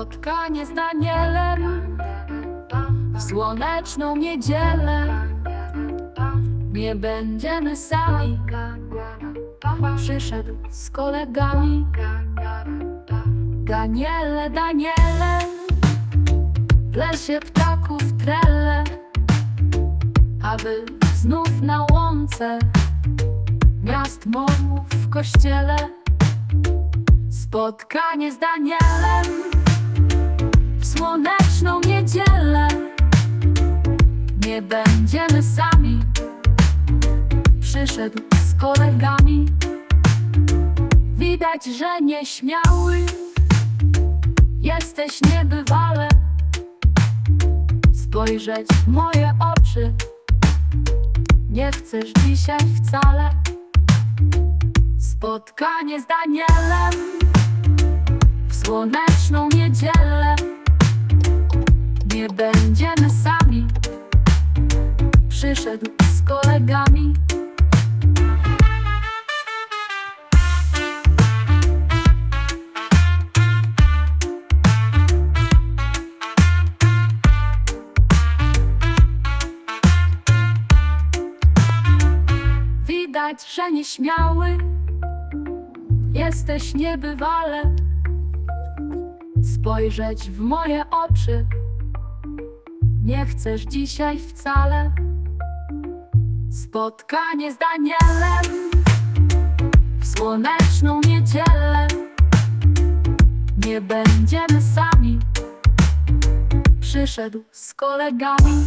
Spotkanie z Danielem w słoneczną niedzielę. Nie będziemy sami. Przyszedł z kolegami. Daniele, Daniele, w lesie ptaków trele, aby znów na łące miast morów w kościele. Spotkanie z Danielem słoneczną niedzielę. Nie będziemy sami. Przyszedł z kolegami. Widać, że nieśmiały jesteś niebywale. Spojrzeć w moje oczy nie chcesz dzisiaj wcale. Spotkanie z Danielem w słoneczną niedzielę. Będziemy sami. Przyszedł z kolegami. Widać, że nieśmiały jesteś niebywale. Spojrzeć w moje oczy nie chcesz dzisiaj wcale. Spotkanie z Danielem w słoneczną niedzielę. Nie będziemy sami. Przyszedł z kolegami.